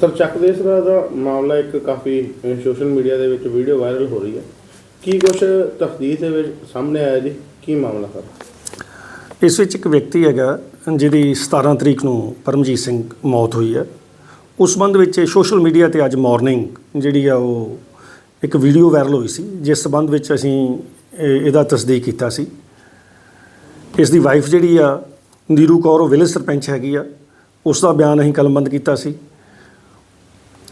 Sir, ਚੱਕ ਦੇ ਦਾ ਮਾਮਲਾ ਇੱਕ ਕਾਫੀ ਸੋਸ਼ਲ ਮੀਡੀਆ ਦੇ ਵਿੱਚ ਵੀਡੀਓ ਵਾਇਰਲ ਹੋ ਰਹੀ ਹੈ। ਕੀ ਕੁਝ ਤਫਤੀਸ਼ ਦੇ ਵਿੱਚ ਸਾਹਮਣੇ ਆਇਆ ਜੀ? ਕੀ ਮਾਮਲਾ ਸਰ? ਇਸ ਵਿੱਚ ਇੱਕ ਵਿਅਕਤੀ ਹੈਗਾ, ਜਿਹਦੀ 17 ਤਰੀਕ ਨੂੰ ਪਰਮਜੀਤ ਸਿੰਘ ਮੌਤ ਹੋਈ ਹੈ। ਉਸ ਸੰਬੰਧ ਵਿੱਚ ਸੋਸ਼ਲ ਮੀਡੀਆ ਤੇ ਅੱਜ ਮਾਰਨਿੰਗ ਜਿਹੜੀ ਆ ਉਹ ਇੱਕ ਵੀਡੀਓ ਵਾਇਰਲ ਹੋਈ ਸੀ, ਜਿਸ ਸੰਬੰਧ ਵਿੱਚ ਅਸੀਂ ਇਹਦਾ ਤਸਦੀਕ ਕੀਤਾ ਸੀ। ਇਸ ਦੀ ਵਾਈਫ ਜਿਹੜੀ ਆ, ਨੀਰੂ ਕੌਰ, ਉਹ ਵਿਲੇਜ ਸਰਪੰਚ ਹੈਗੀ ਆ। ਉਸ ਦਾ ਬਿਆਨ ਅਸੀਂ ਕਲਮਬੰਦ ਕੀਤਾ ਸੀ।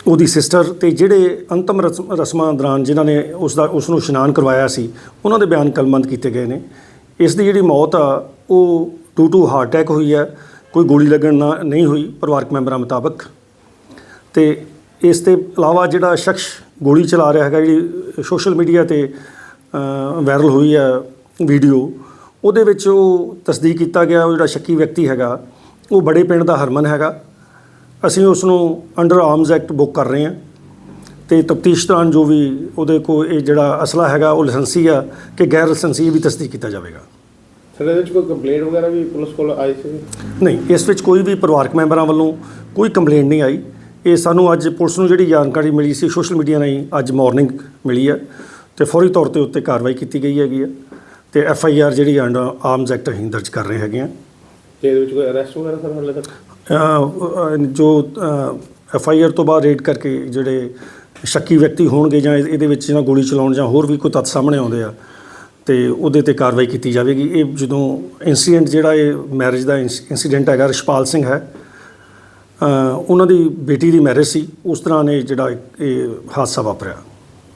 ਉਹਦੀ ਸਿਸਟਰ ਤੇ ਜਿਹੜੇ ਅੰਤਮ ਰਸਮ- ਰਸਮਾਂ ਦੌਰਾਨ ਜਿਨ੍ਹਾਂ ਨੇ ਉਸ ਦਾ, ਉਸ ਨੂੰ ਇਸ਼ਨਾਨ ਕਰਵਾਇਆ ਸੀ, ਉਹਨਾਂ ਦੇ ਬਿਆਨ ਕਲਮੰਦ ਕੀਤੇ ਗਏ ਨੇ। ਇਸ ਦੀ ਜਿਹੜੀ ਮੌਤ ਆ, ਉਹ ਟੂ ਟੂ ਹਾਰਟ ਅਟੈਕ ਹੋਈ ਹੈ। ਕੋਈ ਗੋਲੀ ਲੱਗਣ ਨਾ, ਨਹੀਂ ਹੋਈ, ਪਰਿਵਾਰਕ ਮੈਂਬਰਾਂ ਮੁਤਾਬਕ। ਤੇ ਇਸ ਦੇ ਇਲਾਵਾ ਜਿਹੜਾ ਸ਼ਖਸ ਗੋਲੀ ਚਲਾ ਰਿਹਾ ਹੈਗਾ, ਜਿਹੜੀ ਸੋਸ਼ਲ ਮੀਡੀਆ ਤੇ ਵਾਇਰਲ ਹੋਈ ਹੈ ਵੀਡੀਓ ਉਹਦੇ ਵਿੱਚ ਉਹ ਤਸਦੀਕ ਕੀਤਾ ਗਿਆ। ਉਹ ਜਿਹੜਾ ਸ਼ੱਕੀ ਵਿਅਕਤੀ ਹੈਗਾ, ਉਹ ਬੜੇ ਪਿੰਡ ਦਾ ਹਰਮਨ ਹੈਗਾ। ਅਸੀਂ ਉਸ ਨੂੰ ਅੰਡਰ ਆਰਮਸ ਐਕਟ ਬੁੱਕ ਕਰ ਰਹੇ ਹਾਂ ਤੇ ਤਫਤੀਸ਼ ਦੌਰਾਨ ਜੋ ਵੀ ਉਹਦੇ ਕੋਲ ਇਹ ਜਿਹੜਾ ਅਸਲਾ ਹੈਗਾ ਉਹ ਲਾਇਸੈਂਸੀ ਆ ਕਿ ਗੈਰ ਲਾਇਸੈਂਸੀ ਵੀ ਤਸਦੀਕ ਕੀਤਾ ਜਾਵੇਗਾ। ਸਰ ਇਹਦੇ ਵਿੱਚ ਕੋਈ ਕੰਪਲੇਂਟ ਵਗੈਰਾ ਵੀ ਪੁਲਿਸ ਕੋਲ ਆਈ ਸੀ? ਨਹੀਂ ਇਸ ਵਿੱਚ ਕੋਈ ਵੀ ਪਰਿਵਾਰਕ ਮੈਂਬਰਾਂ ਵੱਲੋਂ ਕੋਈ ਕੰਪਲੇਂਟ ਨਹੀਂ ਆਈ। ਇਹ ਸਾਨੂੰ ਅੱਜ ਪੁਲਿਸ ਨੂੰ ਜਿਹੜੀ ਜਾਣਕਾਰੀ ਮਿਲੀ ਸੀ ਸੋਸ਼ਲ ਮੀਡੀਆ ਰਾਹੀਂ ਅੱਜ ਮਾਰਨਿੰਗ ਮਿਲੀ ਹੈ ਤੇ ਫੌਰੀ ਤੌਰ ਤੇ ਉੱਤੇ ਕਾਰਵਾਈ ਕੀਤੀ ਗਈ ਹੈਗੀ ਹੈ ਤੇ ਐਫ ਆਈ ਆਰ ਜਿਹੜੀ ਆਰਮਸ ਐਕਟ ਅਸੀਂ ਦਰਜ ਕਰ ਰਹੇ ਹੈਗੇ ਹਾਂ ਤੇ ਇਹਦੇ ਵਿੱਚ ਕੋਈ ਅਰੈਸਟ ਵਗੈਰਾ ਸਰ ਹਾਲੇ ਤੱਕ? ਜੋ ਐਫ ਆਈ ਆਰ ਤੋਂ ਬਾਅਦ ਰੇਡ ਕਰਕੇ ਜਿਹੜੇ ਸ਼ੱਕੀ ਵਿਅਕਤੀ ਹੋਣਗੇ ਜਾਂ ਇਹਦੇ ਵਿੱਚ ਜਿਹਨਾਂ ਗੋਲੀ ਚਲਾਉਣ ਜਾਂ ਹੋਰ ਵੀ ਕੋਈ ਤੱਥ ਸਾਹਮਣੇ ਆਉਂਦੇ ਆ, ਤੇ ਉਹਦੇ ਤੇ ਕਾਰਵਾਈ ਕੀਤੀ ਜਾਵੇਗੀ। ਇਹ ਜਦੋਂ ਇਨਸੀਡੈਂਟ ਜਿਹੜਾ ਇਹ ਮੈਰਿਜ ਦਾ ਇਨਸੀਡੈਂਟ ਹੈਗਾ, ਰਿਸ਼ਪਾਲ ਸਿੰਘ ਹੈ ਉਹਨਾਂ ਦੀ ਬੇਟੀ ਦੀ ਮੈਰਿਜ ਸੀ। ਉਸ ਤਰ੍ਹਾਂ ਨੇ ਜਿਹੜਾ ਇਹ ਹਾਦਸਾ ਵਾਪਰਿਆ।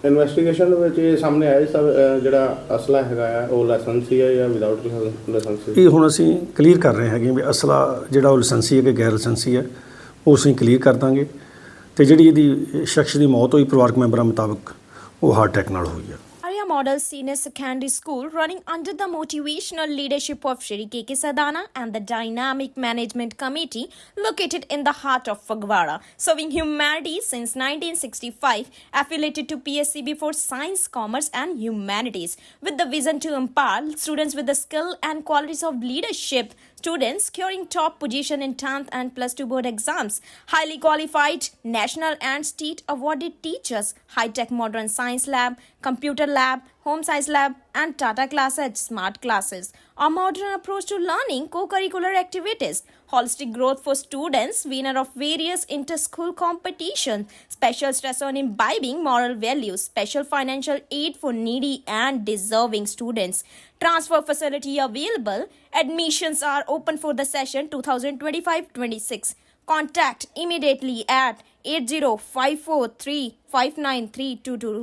ਇਨਵੈਸਟੀਗੇਸ਼ਨ ਵਿੱਚ ਇਹ ਸਾਹਮਣੇ ਆਇਆ ਜੀ ਸਰ ਜਿਹੜਾ ਅਸਲਾ ਹੈਗਾ ਆ, ਉਹ ਲਾਇਸੈਂਸੀ ਹੈ ਜਾਂ ਵਿਦਆਊਟ ਲਾਇਸੈਂਸੀ ਇਹ ਹੁਣ ਅਸੀਂ ਕਲੀਅਰ ਕਰ ਰਹੇ ਹੈਗੇ ਵੀ ਅਸਲਾ ਜਿਹੜਾ ਉਹ ਲਾਇਸੈਂਸੀ ਹੈ ਕਿ ਗੈਰ ਲਾਇਸੈਂਸੀ ਹੈ ਉਹ ਅਸੀਂ ਕਲੀਅਰ ਕਰ ਦਾਂਗੇ ਤੇ ਜਿਹੜੀ ਇਹਦੀ ਸ਼ਖਸ ਦੀ ਮੌਤ ਹੋਈ ਪਰਿਵਾਰਕ ਮੈਂਬਰਾਂ ਮੁਤਾਬਕ ਉਹ ਹਾਰਟ ਅਟੈਕ ਨਾਲ ਹੋਈ ਹੈ Model Senior Secondary School running under the motivational leadership of Shri K.K. Sadana and the Dynamic Management Committee located in the heart of Fagwara, serving humanity since 1965, affiliated to PSCB for Science, Commerce and Humanities, with the vision to empower students with the skill and qualities of leadership students securing top position in 10th and plus 2 board exams highly qualified national and state awarded teachers high-tech modern science lab computer lab home science lab and tata classes smart classes. A modern approach to learning co-curricular activities. Holistic growth for students winner of various inter-school competitions. Special stress on imbibing moral values. Special financial aid for needy and deserving students. Transfer facility available. Admissions are open for the session 2025-26 contact immediately at 80543 59322